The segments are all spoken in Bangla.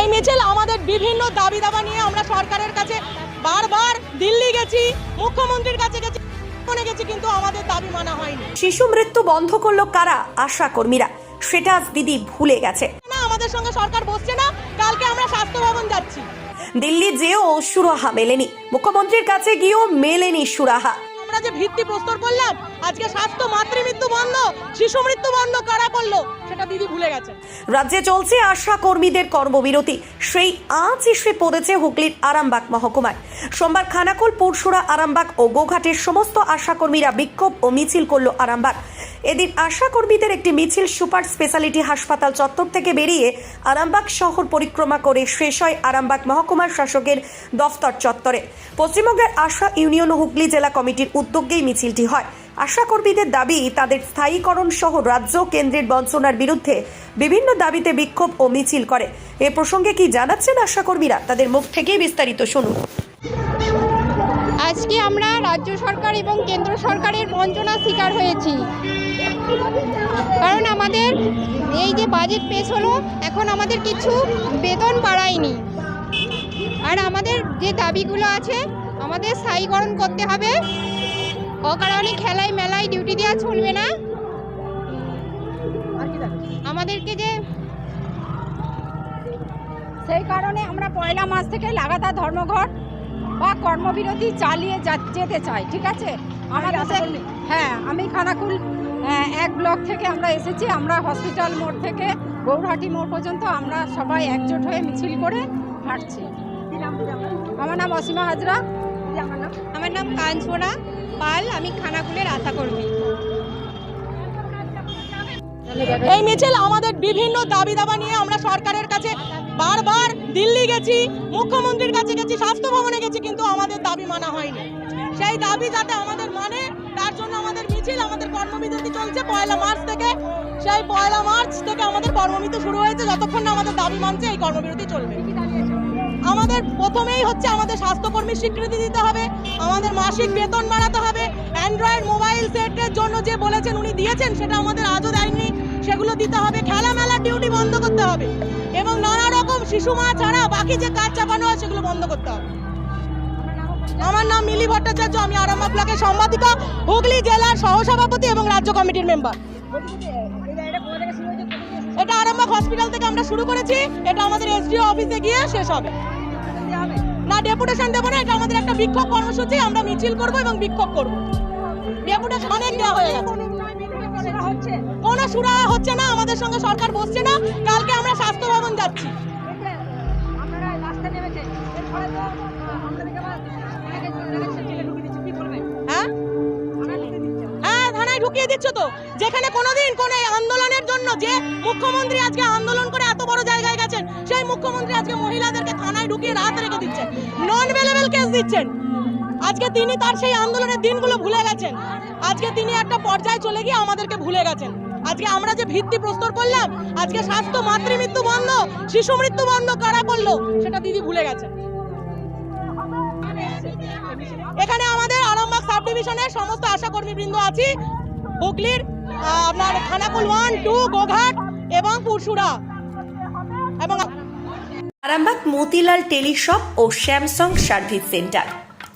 এই মিছিল আমাদের বিভিন্ন দাবি দাবা নিয়ে আমরা সরকারের কাছে বারবার দিল্লি গেছি মুখ্যমন্ত্রীর কাছে গেছি গেছি কিন্তু আমাদের দাবি মানা হয়নি। শিশু মৃত্যু বন্ধ করল কারা? আশা কর্মীরা। সেটা আজ দিদি ভুলে গেছে। না আমাদের সঙ্গে সরকার বসছে না কালকে আমরা স্বাস্থ্য ভবন যাচ্ছি। দিল্লি যেও সুরাহা মেলেনি। মুখ্যমন্ত্রীর কাছে গিয়েও মেলেনি সুরাহা। যে ভিত্তি প্রস্তর করলাম, আজকে স্বাস্থ্য, মাতৃমৃত্যু বন্ধ, শিশু মৃত্যু বন্ধ কারা করল, সেটা দিদি ভুলে গেছে। রাজ্যে চলছে আশা কর্মীদের কর্মবিরতি। সেই আজ এসে পড়েছে হুগলির আরামবাগ মহকুমায়। সোমবার খানাকুল পুরসুরা আরামবাগ ও গোঘাটের সমস্ত আশা কর্মীরা বিক্ষোভ ও মিছিল করল আরামবাগ। এদিন আশা কর্মীদের একটি মিছিল সুপার স্পেশালিটি হাসপাতাল চত্বর থেকে বেরিয়ে আরামবাগ শহর পরিক্রমা করে শেষ হয় আরামবাগ মহকুমার শাসকের দফতর চত্বরে। পশ্চিমবঙ্গের আশা ইউনিয়ন ও হুগলি জেলা কমিটির উদ্যোগেই মিছিলটি হয়। আশা কর্মীদের দাবি, তাদের স্থায়ীকরণ সহ রাজ্য কেন্দ্রের বঞ্চনার বিরুদ্ধে বিভিন্ন দাবিতে বিক্ষোভ ও মিছিল করে। এ প্রসঙ্গে কি জানাচ্ছেন আশা কর্মীরা তাদের মুখ থেকেই বিস্তারিত শুনুন। আজকে আমরা রাজ্য সরকার এবং কেন্দ্র সরকারের বঞ্চনার শিকার হয়েছি। কারণ আমাদের এই যে বাজেট পেশ হলো, এখন আমাদের কিছু বেতন বাড়ায়নি। আর আমাদের যে দাবিগুলো আছে, আমাদের স্থায়ীকরণ করতে হবে। অকারণে খেলায়, মেলায় ডিউটি দেওয়া চলবে না। আমাদেরকে যে সেই কারণে আমরা পয়লা মাস থেকে লাগাতার ধর্মঘট বা কর্মবিরতি চালিয়ে যা- যেতে চাই ঠিক আছে? আমার আসলে হ্যাঁ আমি খানাকুল আহ, এক ব্লক থেকে আমরা এসেছি আমরা হসপিটাল মোড় থেকে গৌরহাটি মোড় পর্যন্ত আমরা সবাই একজোট হয়ে মিছিল করে হাঁটছি। আমার নাম অসীমা হাজরা। আমার নাম কাঞ্চনা পাল আমি খানাকুলের আশা কর্মী এই মিছিল আমাদের বিভিন্ন দাবি দাবা নিয়ে আমরা সরকারের কাছে বারবার দিল্লি গেছি, মুখ্যমন্ত্রীর কাছে গেছি, স্বাস্থ্য ভবনে গেছি, কিন্তু আমাদের দাবি মানা হয়নি। সেই দাবি যাতে আমাদের মানে তার জন্য আমাদের মিছিল, আমাদের কর্মবিরতি চলছে পয়লা মার্চ থেকে। সেই পয়লা মার্চ থেকে আমাদের কর্মবিরতি শুরু হয়েছে, যতক্ষণ না আমাদের দাবি মানছে, এই কর্মবিরতি চলবে। আমাদের প্রথমেই হচ্ছে আমাদের স্বাস্থ্যকর্মীর স্বীকৃতি দিতে হবে, আমাদের মাসিক বেতন বাড়াতে হবে, অ্যান্ড্রয়েড মোবাইল সেটের জন্য যে বলেছেন উনি দিয়েছেন, সেটা আমাদের আজও দেয়নি। সেগুলো দিতে হবে খেলা ডিউটি বন্ধ করতে হবে। এবং নানা রকম শিশু মা ছাড়া বাকি যে কাজ চাপানো হয় সেগুলো বন্ধ করতে হবে। আমার নাম মিলি ভট্টাচার্য, আমি আরামবাগ ব্লকের সম্পাদিকা, হুগলি জেলার সহসভাপতি এবং রাজ্য কমিটির মেম্বার এটা আরামবাগ হসপিটাল থেকে আমরা শুরু করেছি। এটা আমাদের এসডিও অফিসে গিয়ে শেষ হবে। না ডেপুটেশন দেবো না, এটা আমাদের একটা বিক্ষোভ কর্মসূচি। আমরা মিছিল করব এবং বিক্ষোভ করব। ডেপুটেশন অনেক দেওয়া হয়ে গেছে। কোনো সুরা হচ্ছে না আমাদের সঙ্গে সরকার বসছে না। কালকে আমরা স্বাস্থ্য ভবন যাচ্ছি। হ্যাঁ? হ্যাঁ থানায় ঢুকিয়ে দিচ্ছ তো। যেখানে কোনোদিন কোনো আন্দোলনের জন্য যে মুখ্যমন্ত্রী আজকে আন্দোলন করে এত বড় জায়গায় গেছেন সেই মুখ্যমন্ত্রী আজকে মহিলাদেরকে থানায় ঢুকিয়ে রাত রেখে দিচ্ছেন। নন অ্যাভেলেবেল কেস দিচ্ছেন। আজকে তিনি তার সেই আন্দোলনের দিনগুলো ভুলে গেছেন। আজকে তিনি একটা পর্যায়ে চলে গিয়ে আমাদেরকে ভুলে গেছেন। আজকে আমরা যে ভিত্তি প্রস্তর করলাম, আজকে স্বাস্থ্য, মাতৃমৃত্যু বন্ধ, শিশু মৃত্যু বন্ধ কারা করল, সেটা দিদি ভুলে গেছেন। এখানে আমাদের আরামবাগ সাব ডিভিশনের সমস্ত আশাকর্মী বৃন্দ আছি। হুগলির আপনার খানাকুল ওয়ান, টু, গোঘাট এবং পুরসুরা এবং আরামবাগ মতিলাল টেলিশপ ও স্যামসাং সার্ভিস সেন্টার।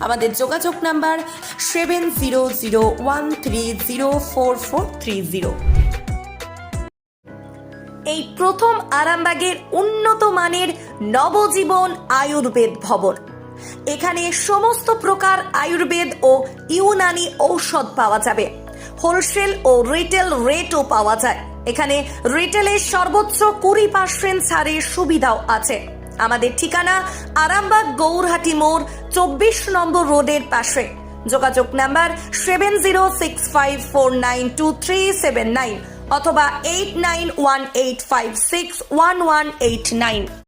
আমাদের যোগাযোগ number seven zero zero one three zero four four three zero. এই প্রথম আরামবাগের উন্নত মানের নবজীবন আয়ুর্বেদ ভবন। এখানে সমস্ত প্রকার আয়ুর্বেদ ও ইউনানি ঔষধ পাওয়া যাবে। হোলসেল ও রিটেল রেটও পাওয়া যায়। এখানে রিটেলের সর্বোচ্চ কুড়ি পার্সেন্ট ছাড়ের সুবিধাও আছে। আমাদের ঠিকানা আরামবাগ গৌরহাটি মোড়, চব্বিশ নম্বর রোডের পাশে। যোগাযোগ number seven zero six five four nine two three seven nine অথবা eight nine one eight five six one one eight nine.